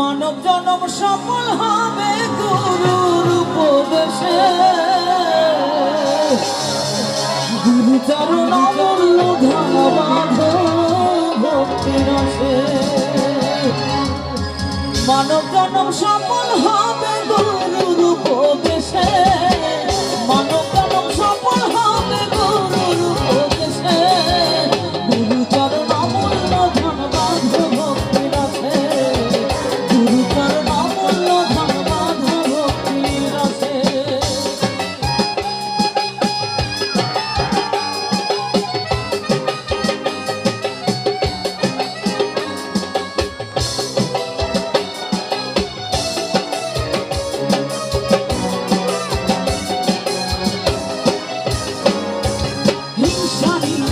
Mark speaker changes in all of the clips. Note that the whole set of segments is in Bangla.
Speaker 1: মানব জনম সফল হবে গুরুর উপদেশে। দেশে গুরু চরণ মানব জনম সফল হবে গুরুর উপদেশে।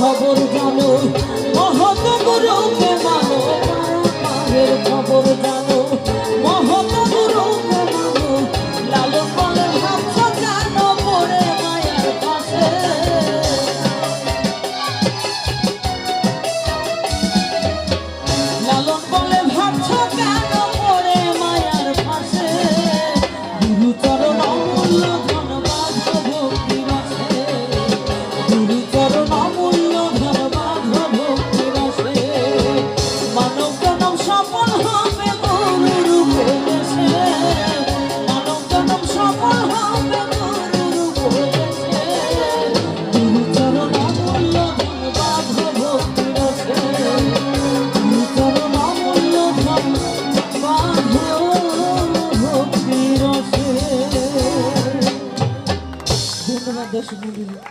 Speaker 1: খবর জানো? মহত গুরুকে মানো? খবর জানো? 是固定的。